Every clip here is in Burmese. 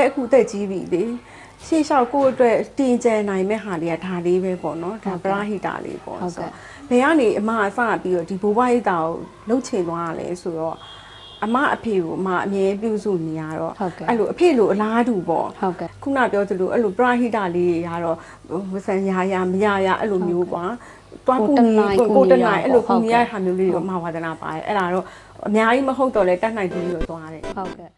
လည်းအခုတက်ကြီးပြီလေရှေ့လျှောက်ကိုယ့်အတွက်တင်ကြံနိုင်မဲ့ဟာတွေကဒါလေးပဲပေါ့နော်ဒါပရာဟိတာလေးပေါ့ဟုတ်ကဲ့ဆိုဘယ်ကနေအမအစပြီးတော့ဒီဘိုးဘွားဟိတာကိုလှုပ်ချင်သွားရလဲဆိုတော့အမအဖေကိုအမအမြဲပြုစုနေရတော့ဟုတ်ကဲ့အဲ့လိုအဖေလိုအလားတူပေါ့ဟုတ်ကဲ့ခုနပြောသလိုအဲ့လိုပရာဟိတာလေးတွေကတော့ဝဆန်ရာရာမရရအဲ့လိုမျိုးကွာတွားကူညီကိုကိုတကိုနိုင်တနိုင်အဲ့လိုဟုကူတ်ညီကဲ့ရတဲ့ဟာမျိုးလေးတွေတော့မဝါဒနာပါတယ်အဲ့ဒါတော့အများကြီးမဟုတ်တော့လဲတတ်နိုင်သူပြီးတော့သွားတယ်ဟုတ်ကဲ့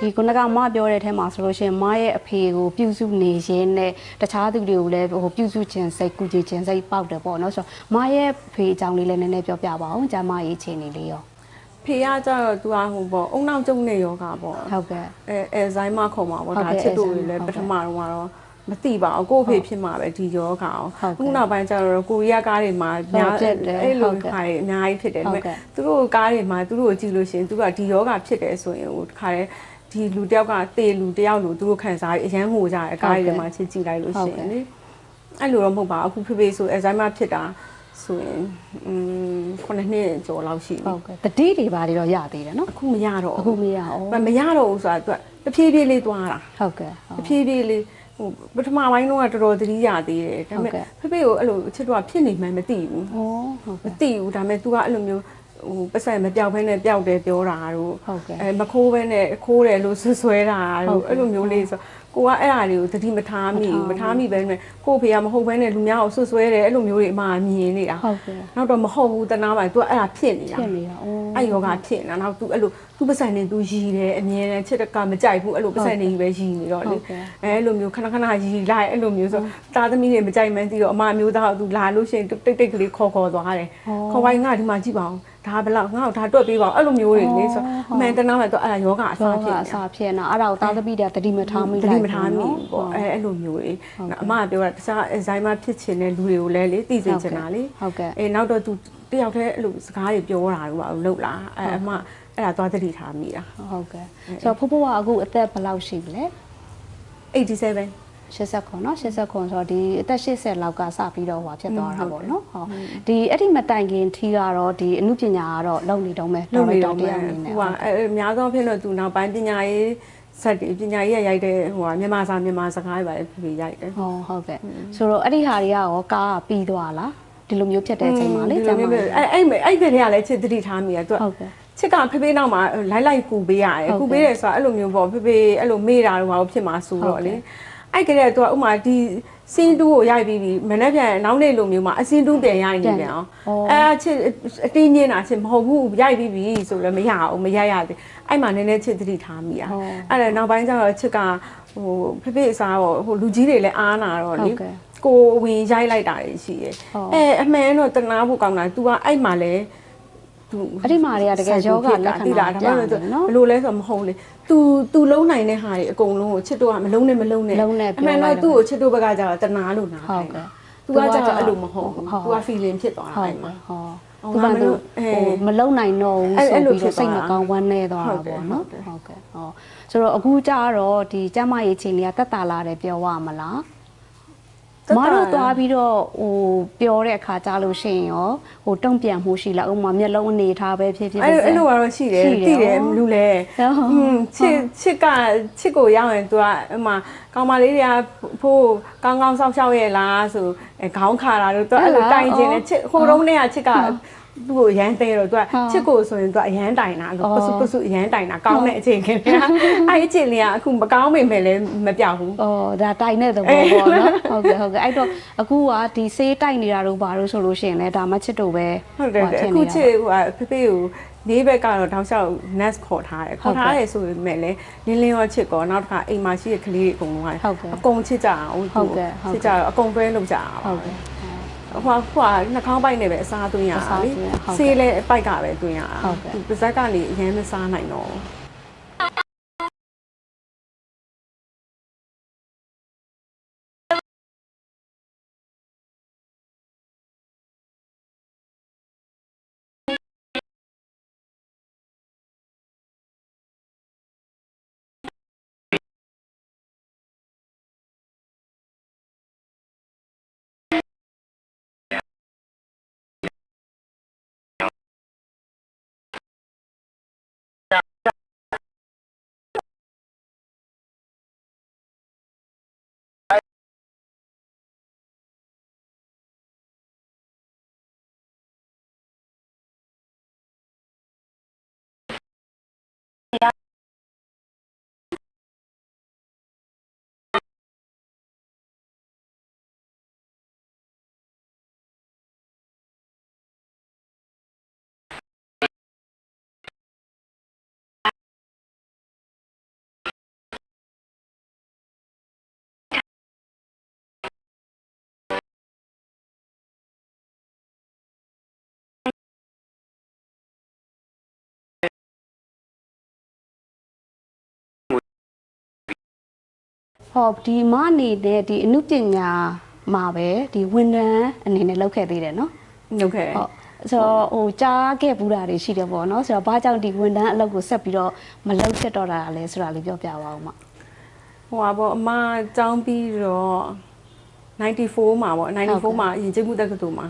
ဒီခုနကမပြောတဲ့အထဲမှာဆိုလို့ရှိရင်မရဲ့အဖေကိုပြုစုနေရင်းနဲ့တခြားသူတွေကိုလည်းဟိုပြုစုခြင်းစိတ်ကုကြခြင်းစိတ်ပေါက်တယ်ပေါ့နော်ဆိုတော့မရဲ့အဖေအကြောင်းလေးလည်းနည်းနည်းပြောပြပါအောင်ကျမရေးချင်နေလေးရောဖေကကြတော့သူကဟိုပေါ့အုံနောက်ကျုံနေယောဂပေါ့ဟုတ်ကဲ့အဲအဲဇိုင်းမခုံပါပေါ့ဟုတ်ဒါကဲ့ချစ်တို့တွေအဲလည်းဇိုပင်းထဟုတ်မကဲ့တော့ကတော့မသိပါဘူးကိုယ့်အဖေဖြစ်မှာပဲဒီယောဂအောင်ဟုတ်ကဲ့ခုနောက်ပိုင်းကျတော့ကိုရီးယားကားတွေမှာများဟုတ်ကဲ့တယ်အဲ့ဟုလိုတ်ကဲ့ခါတွေအများကြီးဖြစ်တယ်ဒါပေဟုတ်ကဲ့မဲ့သူတို့ကားတွေမှာသူတို့ကိုကြည့်လို့ရှိရင်သူတို့ကဒီယောဂဖြစ်တယ်ဆိုရင်ဟိုတခါတည်း ဒီလူတယောက်ကတေလူတယောက်လို့သူတို့ခံစားပြီးအရန်ဟိုကြတယ်ကားတွေမှာချစ်ကြည့်လိုက်လို့ရှိရင်လေအဲ့လိုတော့မဟုတ်ပါဘူးအခုဖေဖေဆိုအဲဇိုင်းမဖြစ်တာဆိုရင်อืมခုနှစ်နှစ်ကျော်လောက်ရှိပြီ ဟုတ်ကဲ့တတိတွေပါတွေတော့ရသေးတယ်နော် အခုမရတော့ အခု ဘူး မရအောင် မမရတော့ဘူးဆိုတာသူကတဖြည်းဖြည်းလေးသွားတာ ဟုတ်ကဲ့ တဖြည်းဖြည်းလေးဟိုပထမပိုင်းတော့တော်တော်သတိရသေးတယ်ဒါပေမဲ့ ဟုတ်ကဲ့ ဖေဖေကိုအဲ့လိုချစ်တော့ဖြစ်နေမှန်းမသိဘူး ဩဟုတ် မ ကဲ့ သိဘူးဒါပေမဲ့ तू ကအဲ့လိုမျိုး ဟိုပတ်စံမပြောက်ဘဲနဲ့ပျောက်တယ်ပြောတာတို့ဟုတ်ကဲ့အဲမခိုးဘဲနဲ့ခိုးတယ်လို့ဆွဆွဲတာဟုတို့တ်ကဲ့အဲ့လိုမျိုးလေးဆိုကိုကအဲ့ဒါတွေကိုသတိမထားမိဘူးမမထားထားမိပဲနဲ့ကို့ဖေကမဟုတ်ဘဲနဲ့လူများကိုဆွဆွဲတယ်အဲ့လိုမျိုးတွေအမှမြင်နေတာဟုတ်ကဲ့နောက်တော့မဟုတ်ဘူးတနာပါ तू အဲ့ဒါဖြစ်နေတာဖြစ်နေတာဩ အဲ့ယောဂဖြစ်နေတာနောက် तू အဲ့လို तू ပတ်စံနေ तू ရီတယ်အမြဲတမ်းချစ်တကမကြိုက်ဘူးအဲ့လိုပတ်စံနေကြီးပဲရီနေတော့လေ ဟုတ်ကဲ့ အဲ့လိုမျိုးခဏခဏရီလိုက်အဲ့လိုမျိုးဆိုသားသမီးတွေမကြိုက်မှန်းသိတော့အမမျိုးသားက तू လာလို့ရှိရင်တိတ်တိတ်ကလေးခေါ်ခေါ်သွားတယ်ခေါ်ပိုင်းငါဒီမှာကြည့်ပါဦးဒါဘယ်လောက်ငါ့ကိုဒါတွက်ပေးပါဦးအဲ့လိုမျိုးတွေလေဆိုအမှန်တနာမှ तू အဲ့ဒါယောဂအစား ဆော ဖြစ် ကအ နေတာ စာဖြစ်နေတာအဲ့ဒါကိုသားသမီးတွေကတတိမထားမိ တ လိုက် တိမထားမိဘူးပေါ့အဲအဲ့လိုမျိုးတွေ ဟုတ်ကဲ့ အမကပြောတာတခြားအဇိုင်းမဖြစ်ချင်တဲ့လူတွေကိုလည်းလေသိစေချင်တာလေ ဟုတ်ကဲ့ အေးနောက်တော့ तू တယောက်တည်းအဲ့လိုစကားတွေပြောတာတော့ဘာလို့လုပ်လားအဲအမအဲ့ဒါသွားသတိထားမိတာ ဟုတ်ကဲ့ဆိုတော့ဖိုးဖိုးကအခုအသက်ဘယ်လောက်ရှိပြီလဲ 87 89เนาะ89ဆိုတော့ဒီအသက်80လောက်ကစပြီးတော့ဟိုဖြစ်သွားတာပေါ့နော်ဟုတ်ဒီအဲ့ဒီမတိုင်ခင်ထီကတော့ဒီအမှုပညာကတော့လုံနေတော့မယ် လုပ်နေ ဒါ တော့ တ မှ ယောက်အနေနဲ့ ဟိုကအဲအများသောဖြင့်တော့ तू နောက်ပိုင်းပညာရေးစက်တွေပညာရေးရရိုက်တဲ့ဟိုကမြန်မာစာမြန်မာစကားတွေပါလေပြပြရိုက်တယ် ဟောဟုတ်ကဲ့ဆိုတော့အဲ့ဒီဟာတွေကရောကားကပြီးသွားလား ဒီလိုမျိုးဖြစ်တဲ့အချိန်မှာလေဒီကျလိုမမျိုးပဲအဲ့အဲ့အဲ့ကလေးကလည်းချစ်သတိထားမိတယ် तू ဟုတ်ကဲ့ချစ်ကဖေဖေနောက်မှာလိုက်လိုက်ကူပေးရတယ်ဟုတ်ကဲ့ကူပေးတယ်ဆိုတာအဲ့လိုမျိုးပေါ့ဖေဖေအဲ့လိုမေ့တာတော့ဘာလို့ဖြစ်မှာဆိုတော့လေဟုတ်ကဲ့အဲ့ကလေးက तू ကဥမာဒီစင်းတူးကိုရိုက်ပြီးပြီမနေ့ပြန်နောက်နေ့လိုမျိုးမှာအစင်းတူးပြန်ရိုက်နေပြန်အောင်အော်အဲ့ချစ်အတင်းညင်းတာချစ်မဟုတ်ဘူးရိုက်ပြီးပြီဆိုလည်းမရအောင်မရိုက်ရသေးအဲ့မှာနည်းနည်းချစ်သတိထားမိတာဟုတ်အဲ့ဒါနောက်ပိုင်းကျတော့ချစ်ကဟိုဖေဖေအစားတော့ဟိုလူကြီးတွေလည်းအားနာတော့လေဟုတ် ကဲ့ ကိုဝင်ရိုက်လိုက်တာတွေရှိတယ် ဟုတ် အဲအမှန်တော့တနာဖို့ကောင်းတာ तू ကအဲ့မှာလဲ तू အဲ့ဒီမှာတွေကတကယ်ယောဂလက္ခဏာ တိလာဒါ ကြာ မှမ တ ဟုတ် ယ်နော် ဘယ်လိုလဲဆိုတော့မဟုတ်လေ तू तू လုံးနိုင်တဲ့ဟာတွေအကုန်လုံးကိုချစ်တော့ကမလုံးနဲ့မလုံးနဲ့ လုံးနဲ့ပြော အမှန် လို တော့ က် သူ့ကိုချစ်တော့ဘက်ကကျတော့တနာလို့နား ဟုတ် ခိုင်း ကဲ့ तू ကကျတော့အဲ့လိုမဟုတ်ဘူး ဟုတ် तू က feeling ဖြစ်သွားတာ ဟုတ် အဲ့ ကဲ့ မှာ ဟော ဟုတ် သူက ငါမ သူ လို့အဲ ဟိုမလုံနိုင်တော့ဘူး အဲ့ ဆို အဲ့လို ပြီး ဖြစ် တော့စိတ်မ သွားတာ ကောင်းဝမ်းနေသွား ဟု တာ တ်ကဲ့ ပေါ့နော် ဟုတ်တယ် ဟုတ်ကဲ့ဟောဆိုတော့အခုကျတော့ဒီကျမရေးချိန်လေးကတက်တာလာတယ်ပြောရမလား တက်တာ မတို့သွားပြီးတော့ဟိုပြောတဲ့အခါကြားလို့ရှိရင်ရောဟိုတုံ့ပြန်မှုရှိလားဥပမာမျက်လုံးအနေထားပဲဖြစ်ဖြစ် အဲ့ ဖြစ် အဲ့လိုကတော့ရှိတယ် ရှိတယ် သိတယ် ဟုတ် လူလဲ ဟုတ် อืมချစ်ချစ်ကချစ်ကိုရောက်ရင် तू ကဟိုမှာကောင်မလေးတွေကဖိုးကောင်းကောင်းဆောက်ရှောက်ရဲ့လားဆိုအဲခေါင်းခါတာလို့ तू အဲ့လိုတိုင်ခြင်းနဲ့ချစ်ဟိုတုန်းကချစ်က သူ့ကိုရမ်းသေးတော့ तू ကချစ်ကိုဆိုရင် तू အရမ်းတိုင်တာလို့ပစုပစုအရမ်းတိုင်တာကောင်းတဲ့အချိန်ခင်ဗျာအဲ့အချိန်လေးကအခုမကောင်းမိမဲ့လည်းမပြောက်ဘူးအော်ဒါတိုင်တဲ့သဘောပေါ့နော်ဟုတ်ကဲ့ဟုတ်ကဲ့အဲ့တော့အခုကဒီဆေးတိုက်နေတာတို့ဘာလို့ဆိုလို့ရှိရင်လဲဒါမှချစ်တို့ပဲဟုတ်တယ်ဟိုတယ်ဖြစ်အခုနေတာချစ်ဟိုကဖေဖေကိုလေးဘက်ကတော့တောက်လျှောက် nest ခေါ်ထားတယ်ခေါ်ထားတယ်ဆိုပေမဲ့လည်းလင်းလင်းရောချစ်ကောနောက်တစ်ခါအိမ်မှာရှိတဲ့ကလေးတွေအကုန်လုံးကဟုတ်ကဲ့အကုန်ချစ်ကြအောင်ဟုတ်ကဲ့ဟုတ်ကဲ့ချစ်ကြအောင်အကုန်တွဲလုပ်ကြအောင်ဟုတ်ကဲ့ ဟိုကဟိုကနှာခေါင်းပိုက်နဲ့ပဲအစားသွင်းရအစားတာလေသွင်းရဟုတ်ကဲ့ဆေးလဲပိုက်ကပဲသွင်းရတာဟုတ်ကဲ့သူပါဇက်ကနေအရင်မစားနိုင်တော့ ဟောဒီမနေတဲ့ဒီအမှုပညာမှာပဲဒီဝန်ထမ်းအနေနဲ့လုပ်ခဲ့သေးတယ်နော်လုပ်ခဲ့တယ်ဟုတ်ဆိုတော့ဟိုကြားခဲ့ဘူးတာတွေရှိတယ်ပေါ့နော်ဆိုတော့ဘာကြောင့်ဒီဝန်ထမ်းအလုပ်ကိုဆက်ပြီးတော့မလုပ်ဖြစ်တော့တာလဲဆိုတာလေးပြောပြပါဦးမဟိုပါပေါ့အမကျောင်းပြီးတော့94မှာပေါ့94မှာရင်ကျမှုတက္ကသိုလ်မှာ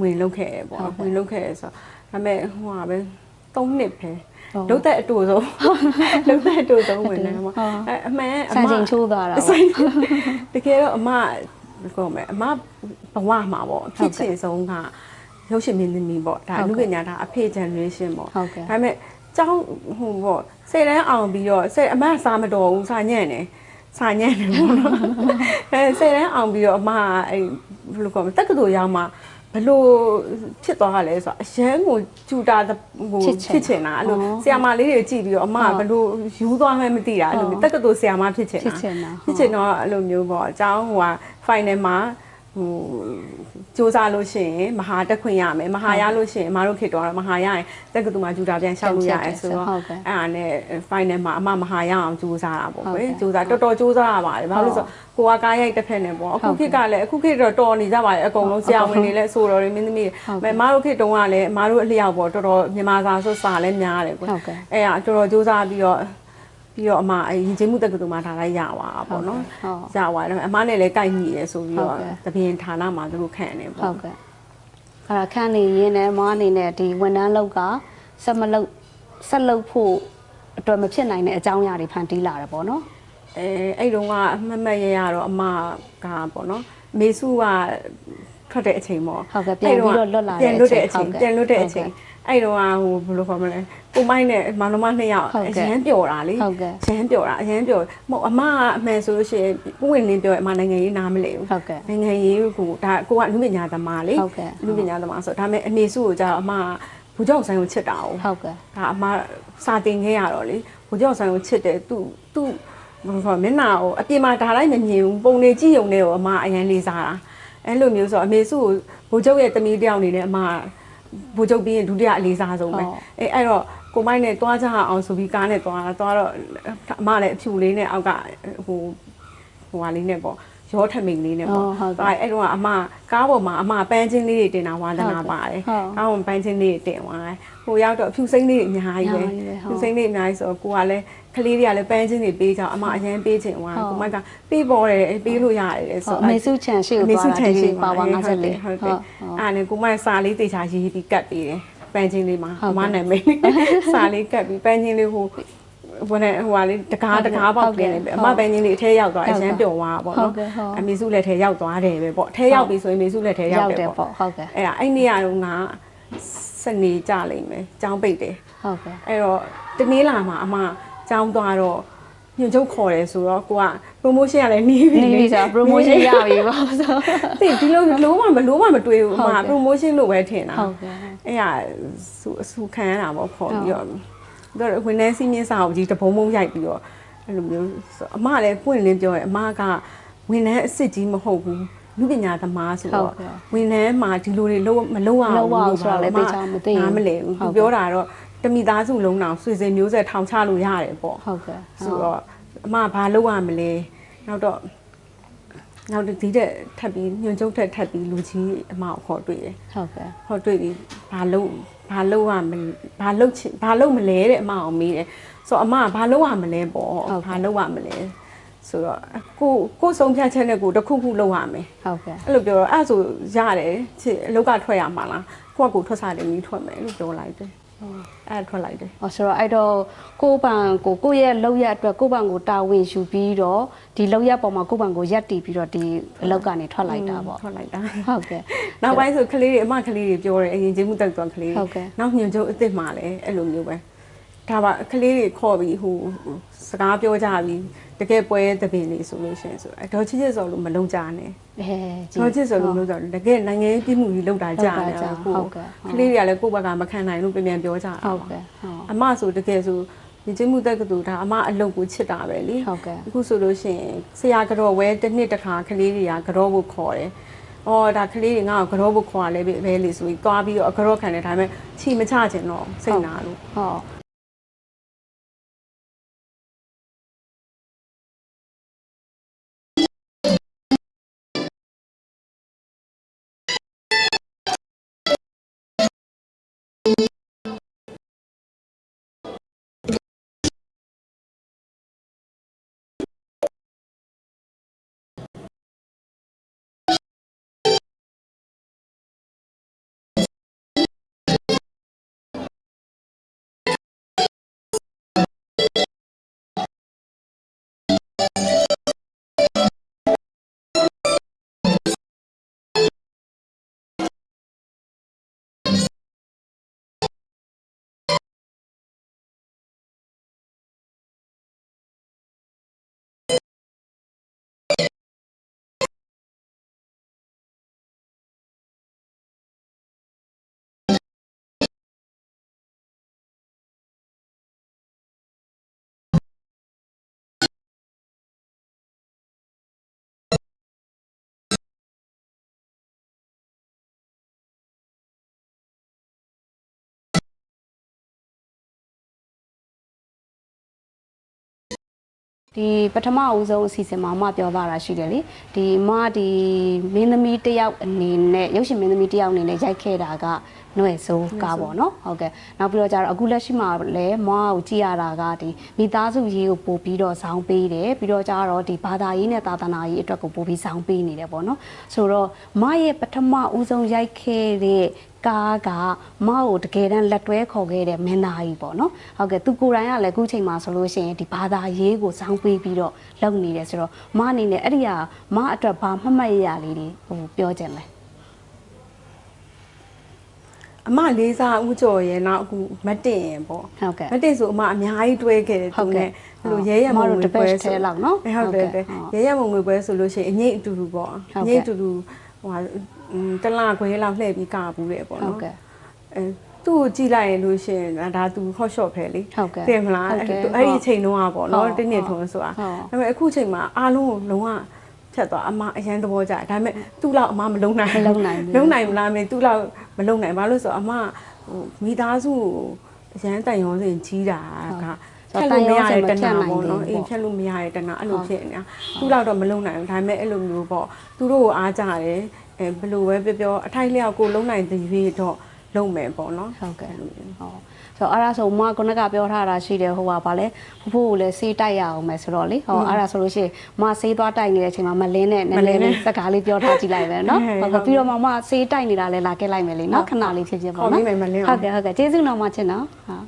ဝင်လုပ်ခဲ့တယ်ပေါ့ဝင်လုပ်ခဲ့တယ်ဆိုတော့ဒါပေမဲ့ဟိုပါပဲ3နှစ်ပဲ လုပ်တဲ့အတူဆုံးလုပ်တဲ့အတူဆုံးဝင်တယ်ပေါ့အဲအမှန်အစံမချိန်ချိုးသွားတာပေါ့ဆိုင်တကယ်တော့အမကောမယ်အမဘဝမှာပေါ့ဖြစ်ချင်ဆုံးကရုပ်ရှင်မင်းသမီးပေါ့ဒါအနုပညာဒါအဖေ generation ပေါ့ဟုတ်ကဲ့ဒါပေမဲ့ကျောင်းဟိုပေါ့စိတ်တန်းအောင်ပြီးတော့စိတ်အမစားမတော်ဘူးစာညံ့တယ်စာညံ့တယ်ပေါ့နော်အဲစိတ်တန်းအောင်ပြီးတော့အမကအဲဘယ်လိုကောမလဲတက္ကသိုလ်ရောက်မှ ဘလို့ဖြစ်သွားတာလဲဆိုတော့အရန်ကိုကျူတာဟိုဖြစ်ချင်တာအဲ့လိုဆီယာမလေးတွေကြည့်ပြီးတော့အမကဘလို့ယူသွားမှမသိတာအဲ့လိုတက္ကသိုလ်ဆီယာမဖြစ်ချင် ဖြစ် တာ ချင်တာ ဖြစ်ချင်တော့အဲ့လိုမျိုးပေါ့အเจ้าဟိုက final မှာ ဟိုစူးစမ်းလို့ရှိရင်မဟာတက်ခွင့်ရမယ်မဟာရလို့ရှိရင်အမတို့ခေတ္တတော့မဟာရရင်တက္ကသိုလ်မှာဂျူတာပြန်လျှောက်လို့ရတယ်ဆိုတော့ဟုတ်ကဲ့အဲ့ဒါနဲ့ final မှာအမမဟာရအောင်ကြိုးစားတာပေါ့ဟုတ်ကွယ်ကဲ့ကြိုးစားတော်တော်ကြိုးစားရပါတယ်ဘာလို့လဲဆိုတော့ကိုကကားရိုက်တစ်ဖက်နဲ့ပေါ့အခုခေတ်ကလည်းအခုခေတ်တော့တော်နေကြပါတယ်အကုန်လုံးဆရာဝန်တွေလည်းဆိုတော်တွေမင်းသမီးတွေမမတို့ခေတ်တုန်းကလည်းအမတို့အလျောက်ပေါ့တော်တော်မြန်မာစာဆိုစာလည်းများတယ်ကွယ်ဟုတ်ကဲ့အဲ့ဒါတော်တော်ကြိုးစားပြီးတော့ ပြီးတော့အမအရင်ချင်းမှုတက္ကသိုလ်မှာထားလိုက်ရပါပေါ့နော်ဟုတ်ရပါတယ်ဒါပေမဲ့အမနဲ့လည်းကိုက်ညီရဲဆိုပြီးဟုတော့တ်ကဲ့တပင်းဌာနမှာသူတို့ခန့်နေဟုပေါ့တ်ကဲ့အဲ့ဒါခန့်နေရင်းနဲ့မအနေနဲ့ဒီဝန်ထမ်းလောက်ကဆက်မလုပ်ဆက်လုပ်ဖို့အတွက်မဖြစ်နိုင်တဲ့အကြောင်းအရာတွေဖန်တီးလာတယ်ပေါ့နော်အဲအဲ့တုန်းကအမှတ်မှတ်ရရတော့အမကပေါ့နော်မေစုကထွက်တဲ့အချိန်ပေါ့ဟုတ်ကဲ့ပြန်ပြီးတော့လွတ်လာတဲ့ပြန်လွတ်တဲ့အချိန်ဟုတ်ကဲ့ပြန်လွတ်တဲ့အချိန်ဟုတ်ကဲ့ အဲ့တုန်းကဟိုဘယ်လိုခေါ်မလဲကိုမိုင်းနဲ့မောင်နှမနှစ်ယောက်ဟုတ်အကဲ့ရန်ပျော်တာလေဟုတ်ကဲ့ရန်ပျော်တာအရန်ပျော်မဟုတ်အမကအမှန်ဆိုလို့ရှိရင်ကိုဝင်လင်းပြောရင်အမနိုင်ငံရေးနားမလဲဘူးဟုတ်ကဲ့နိုင်ငံရေးကိုဒါကိုကလူပညာသမားလေဟုတ်ကဲ့လူပညာသမားဆိုဒါပေမဲ့အနေစုကိုကြာတော့အမကဘူကြောက်ဆိုင်ကိုချစ်တာ哦ဟုတ်ကဲ့ဒါအမစာတင်ခဲ့ရတော့လေဘူကြောက်ဆိုင်ကိုချစ်တယ်သူသူဘယ်လိုခေါ်မျက်နှာကိုအပြင်မှာဒါလိုက်မမြင်ဘူးပုံနေကြည့်ုံနဲ့ကိုအမအရန်လေးစားတာအဲ့လိုမျိုးဆိုအမေစုကိုဘူကြောက်ရဲ့တမီးတယောက်အနေနဲ့အမ ဘူကြောက်ပြီးရင်ဒုတိယအလေးစားဆုံးပဲဟုတ်အဲအဲ့တော့ကိုမိုင်းနဲ့တွားကြအောင်ဆိုပြီးကားနဲ့တွားတာတွားတော့အမလည်းအဖြူလေးနဲ့အောက်ကဟိုဟိုဟာလေးနဲ့ပေါ့ ရောထမိန်လေးနဲ့ပေါ့ဟုတ်ဟုတ်ကဲ့တွားအဲ့တော့အမကားပေါ်မှာအမပန်းချင်းလေးတွေတင်တာဝါသနာပါတယ်ဟုတ်ကောင်းပန်းချင်းလေးတွေတင်သွားတယ်ဟိုရောက်တော့အဖြူစိမ့်လေးတွေအများကြီးပဲအများကြီးပဲဟုတ်ဖြူစိမ့်လေးအများကြီးဆိုတော့ကိုကလည်းကလေးတွေကလည်းပန်းချင်းတွေပေးကြအောင်အမအရန်ပေးချင်သွားတယ်ဟုတ်ကိုမိုက်ကပေးပေါ်တယ်ပေးလို့ရတယ်ဟုဆိုတ်အမေစုချန်ရှိကိုအမေသွားစုတာချန်ရှိဒီပါဝါ54ဟုတ်တယ်ဟုတ်တယ်အဲ့နဲ့ကိုမိုက်စာလေးတေချာရေးပြီးကတ်ပေးတယ်ပန်းချင်းလေးမှာဟုတ်အကဲ့မနာမည်လေးစာလေးကတ်ပြီးပန်းချင်းလေးဟို ဘယ်နဲ့ဟိုဟာလေးတကားတကားပေါက်ပြနေပြီအမပန်းချင်းလေးအထဲရောက်သွားအရန်ပျော်သွားတာပေါ့ဟုတ်နော်ကဲ့ဟုတ်အမေစုလည်းထဲရောက်သွားတယ်ပဲပေါ့ထဲရောက်ပြီဆိုရင်မေစုလည်းထဲရောက်ရောက်တယ်တယ်ပေါ့ပေါ့ဟုတ်ကဲ့အဲ့ဒါအဲ့နေ့ကတော့ငါစနေကြလိမ့်မယ်ចောင်းပိတ်တယ်ဟုတ်ကဲ့အဲ့တော့တနေ့လာမှာအမចောင်းသွားတော့ညွန့်ချုပ်ခေါ်တယ်ဆိုတော့ကိုက promotion ကလည်းနီးပြီနေပြီဆိုတော့ promotion ရပြီပေါ့ဆိုသိဒီလိုလုံးဝမလုံးဝမတွေ့ဘူးအမဟုတ်ကဲ့ promotion လို့ပဲထင်တာဟုတ်ကဲ့အဲ့ရစူအစူခံရတာပေါ့ခေါ်ပြီးတော့ တော့ဝန်ထမ်းစီးမြင့်စာအုပ်ကြီးတပုံးပုံးရိုက်ပြီးတော့အဲ့လိုမျိုးဆိုအမလည်းပွင့်လင်းပြောတယ်အမကဝန်ထမ်းအစ်စ်ကြီးမဟုတ်ဘူးလူပညာသမားဆိုတော့ဝန်ထမ်းမှာဒီလိုတွေလုံးမလုံးအောင်လုံးဝအောင်ဆိုတာလည်းသိချာမသိဘူးနားမလဲဘူးဟုတ်သူကဲ့ပြောတာတော့တမိသားစုလုံးအောင်ဆွေစဉ်မျိုးဆက်ထောင်ချလို့ရတယ်ပေါ့ဟုတ်ကဲ့ဆိုတော့အမဘာလုပ်ရမလဲနောက်တော့နောက်ဒီတဲ့ထပ်ပြီးညွန်ကျုပ်ထက်ထပ်ပြီးလူကြီးအမကိုခေါ်တွေ့တယ်ဟုတ်ကဲ့ဟောတွေ့ပြီဘာလို့ ဘာလို့ရမလဲဘာလို့ချင်ဘာလို့မလဲတဲ့အမအောင်မေးတယ်ဆိုတော့အမကဘာလို့ရမလဲပေါ့ဘာလို့ရမလဲဆိုတော့ကိုကိုဆုံးဖြတ်ချက်နဲ့ကိုတစ်ခုခုလုပ်ရမယ်ဟုတ်ကဲ့အဲ့လိုပြောတော့အဲ့ဒါဆိုရတယ်ချစ်အလောက်ကထွက်ရမှာလားကိုကကိုထွက်စားတယ်မီးထွက်မယ်လို့ပြောလိုက်တယ် အဲ့ဒါထွက်လိုက်တယ်ဟောဆိုတော့အဲ့တော့ကိုယ့်ဘန်ကိုကိုယ့်ရဲ့လောက်ရအတွက်ကိုယ့်ဘန်ကိုတာဝန်ယူပြီးတော့ဒီလောက်ရပေါ်မှာကိုယ့်ဘန်ကိုရက်တီပြီးတော့ဒီအလောက်ကနေထွက်လိုက်တာပေါ့ထွက်လိုက်တာဟုတ်ကဲ့နောက်ပိုင်းဆိုကလေးတွေအမကလေးတွေပြောတယ်အရင်ချင်းမှုတက်သွားကလေးဟုတ်ကဲ့နောက်ညွန်ကျုပ်အစ်စ်မှလည်းအဲ့လိုမျိုးပဲဒါပါကလေးတွေခေါ်ပြီးဟိုစကားပြောကြပြီးတကယ်ပွဲသပင်လေးဆိုလို့ရှိရင်ဆိုအဲ့ဒေါ်ချစ်ချစ်စော်လို့မလုံးကြနဲ့ အဲကြည့်ဒေါ်ချစ်စော်လို့မလုံးကြဘူးတကယ်နိုင်ငံရေးပြည်မှုကြီးလောက်တာကြာနေလောက်တာကြာကိုဟုတ်ကဲ့ဟုတ်ကလေးတွေကလည်းကိုယ့်ဘက်ကမခံနိုင်လို့ပြန်ပြန်ပြောကြတာဟုတ်ကဲ့ဟုတ်အမဆိုတကယ်ဆိုဒီချင်းမှုတက်ကတူဒါအမအလုပ်ကိုချစ်တာပဲလေဟုတ်ကဲ့အခုဆိုလို့ရှိရင်ဆရာကတော့ဝဲတစ်နှစ်တစ်ခါကလေးတွေကကတော့ဖို့ခေါ်တယ်။အော်ဒါကလေးတွေငါ့ကိုကတော့ဖို့ခေါ်ရလဲပဲလေဆိုပြီးသွားပြီးတော့အကတော့ခံတယ်ဒါပေမဲ့ချီမချချင်တော့စိတ်နာလို့ဟုတ် ဒီပထမအဦးဆုံးအစီအစဉ်မှာအမပြောသွားတာရှိတယ်လေဒီအမဒီမင်းသမီးတစ်ယောက်အနေနဲ့ရုပ်ရှင်မင်းသမီးတစ်ယောက်အနေနဲ့ရိုက်ခဲ့တာက ຫນွယ်စိုးကားပေါ့နော်ဟုတ်ကဲ့နောက်ပြီးတော့ကျတော့အခုလက်ရှိမှာလည်းမကိုကြည့်ရတာကဒီမိသားစုရေးကိုပို့ပြီးတော့ဇောင်းပေးတယ်ပြီးတော့ကျတော့ဒီဘာသာရေးနဲ့သာသနာရေးအတွက်ကိုပို့ပြီးဇောင်းပေးနေတယ်ပေါ့နော်ဆိုတော့မရဲ့ပထမဦးဆုံးရိုက်ခဲ့တဲ့ကားကမကိုတကယ်တမ်းလက်တွဲခေါ်ခဲ့တဲ့မင်းသားကြီးပေါ့နော်ဟုတ်ကဲ့သူကိုယ်တိုင်ကလည်းအခုချိန်မှာဆိုလို့ရှိရင်ဒီဘာသာရေးကိုဇောင်းပေးပြီးတော့လုပ်နေတယ်ဆိုတော့မအနေနဲ့အဲ့ဒီဟာမအတွက်ဘာမှတ်မှတ်ရရလေးတွေဟိုပြောချင်လဲ အမလေးစားဦးကျော်ရဲ့နောက်အခုမတ်တင်ရင်ပေါ့ဟုတ်ကဲ့မတ်တင်ဆိုအမအများကြီးတွဲခဲ့တယ်ဟုသူတ်ကဲ့နဲ့အဲ့လိုရဲရမုံအမတို့ငွေတစ်ပတ်ပွဲထဲလောက်နော်အဲဟုတ်တယ်ဟုတ်ကဲ့တယ်ဟုတ်ရဲရမုံငွေပွဲဆိုလို့ရှိရင်အငိတ်အတူတူပေါ့ဟုတ်အကဲ့ငိတ်အတူတူဟိုဟာอืมတလခွဲလောက်လှည့်ပြီးကဘူးတယ်ပေါ့ဟုတ်နော်ကဲ့အဲသူ့ကိုကြည့်လိုက်ရင်လို့ရှိရင်ဒါသူ hot shot ပဲလေဟုတ်ကဲ့သိမလားဟုတ်တယ်အဲ့အဲ့ဒီအချိန်တုန်းကပေါ့ဟုနော်တ်တင်းနေထုံးဆိုတာဟုတ်ဒါပေမဲ့အခုချိန်မှာအားလုံးကိုလုံးဝဖြတ်သွားအမအရန်သဘောကျတယ်ဒါပေမဲ့သူ့လောက်အမမလုံနိုင်မလုံနိုင်ဘူးလုံနိုင်မလားမသိသူ့လောက် မလုံနိုင်ဘာလို့လဲဆိုတော့အမဟိုမိသားစုကိုအရန်တန်ရုံးစင်ကြီးတာကဟုတ်ဖြတ်လို့မရတဲ့တတန်ရုံးစင်မဖြတ်နာနိုင်ပေါ့နော်သေးဘူးအေးဖြတ်လို့မရတဲ့တနာအဲ့လိုဖြစ်နေတာသူ့လောက်တော့မလုံနိုင်ဘူးဒါပေမဲ့အဲ့လိုမျိုးပေါ့သူတို့ကိုအားကြတယ်အဲဘယ်လိုပဲပြောပြောအထိုက်လျောက်ကိုလုံနိုင်သည်ဖြင့်တော့လုံမယ်ပေါ့နော်ဟုတ်ကဲ့ဟုတ် ဆိုတော့အဲ့ဒါဆိုမကခုနကပြောထားတာရှိတယ်ဟိုကဗာလဲဖဖို့ကိုလည်းဆေးတိုက်ရအောင်မယ်ဆိုတော့လေဟောအဲ့ဒါဆိုလို့ရှိရင်မဆေးသွားတိုက်နေတဲ့အချိန်မှာမလင်းနဲ့နည်းနည်းလေးစကားလေးပြောထားကြည့်လိုက်မယ်နော်ဟုတ်ပြီးတော့မှမဆေးတိုက်နေတာလဲလာခဲ့လိုက်မယ်လေနော်ခဏလေးဖြစ်ဖြစ်ပေါ့နော်ဟုတ်ကဲ့ဟုတ်ကဲ့ကျေးဇူးတော်မှချင်နော်ဟုတ်